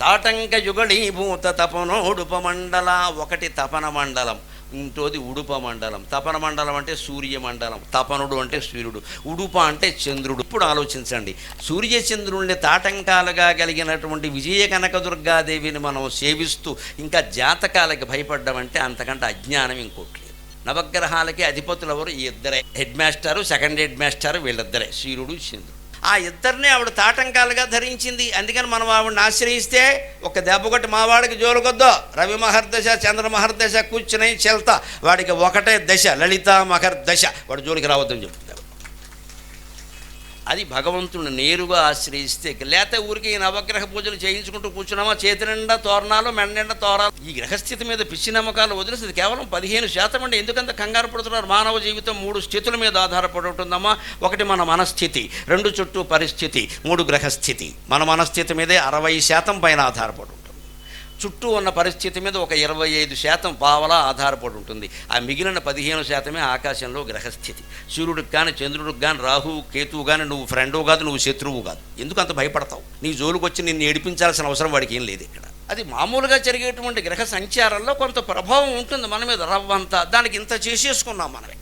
తాటంక యుగళీభూత తపనోడుపమండల ఒకటి తపన మండలం ఇంకోది ఉడుప మండలం తపన మండలం అంటే సూర్య మండలం తపనుడు అంటే సూర్యుడు. ఉడుప అంటే చంద్రుడు. ఇప్పుడు ఆలోచించండి. సూర్యచంద్రుల్ని తాటంకాలుగా కలిగినటువంటి విజయ కనకదుర్గాదేవిని మనం సేవిస్తూ ఇంకా జాతకాలకి భయపడ్డామంటే అంతకంటే అజ్ఞానం ఇంకోటి లేదు. నవగ్రహాలకి అధిపతులు ఎవరు ఈ ఇద్దరే. హెడ్ మాస్టారు సెకండ్ హెడ్ మాస్టారు వీళ్ళిద్దరే. సూర్యుడు చంద్రుడు. ఆ ఇద్దరిని ఆవిడ తాటంకాలుగా ధరించింది. అందుకని మనం ఆవిడని ఆశ్రయిస్తే ఒక దెబ్బ కొట్టి మావాడికి జోలుకొద్దో. రవి మహర్దశ చంద్ర మహర్దశ కూర్చుని చెల్తా. వాడికి ఒకటే దశ లలిత మహర్దశ వాడు జోలికి రావద్దని చెప్తుంది అది భగవంతుని నేరుగా ఆశ్రయిస్తే లేకపోతే ఊరికి ఈ నవగ్రహ పూజలు చేయించుకుంటూ కూర్చున్నామా? చేతి నిండా తోరణాలు మెడ నిండా తోరాలు. ఈ గ్రహస్థితి మీద పిచ్చి నమ్మకాలు వదిలేసి కేవలం పదిహేను శాతం అంటే ఎందుకంత కంగారు పడుతున్నారు? మానవ జీవితం మూడు స్థితుల మీద ఆధారపడి ఉంటుందమ్మా. ఒకటి మన మనస్థితి రెండు చుట్టూ పరిస్థితి మూడు గ్రహస్థితి మన మనస్థితి మీదే అరవై శాతం పైన ఆధారపడు. చుట్టూ ఉన్న పరిస్థితి మీద ఒక ఇరవై ఐదు శాతం పావలా ఆధారపడి ఉంటుంది. ఆ మిగిలిన పదిహేను శాతమే ఆకాశంలో గ్రహస్థితి. సూర్యుడికి కానీ చంద్రుడికి కానీ రాహు కేతువు కానీ నువ్వు ఫ్రెండు కాదు నువ్వు శత్రువు కాదు. ఎందుకు అంత భయపడతావు? నీ జోలుకు వచ్చి నిన్ను ఏడిపించాల్సిన అవసరం వాడికి ఏం లేదు ఇక్కడ. అది మామూలుగా జరిగేటువంటి గ్రహ సంచారంలో కొంత ప్రభావం ఉంటుంది మన మీద రవ్వంతా. దానికి ఇంత చేసేసుకున్నాం మనమే.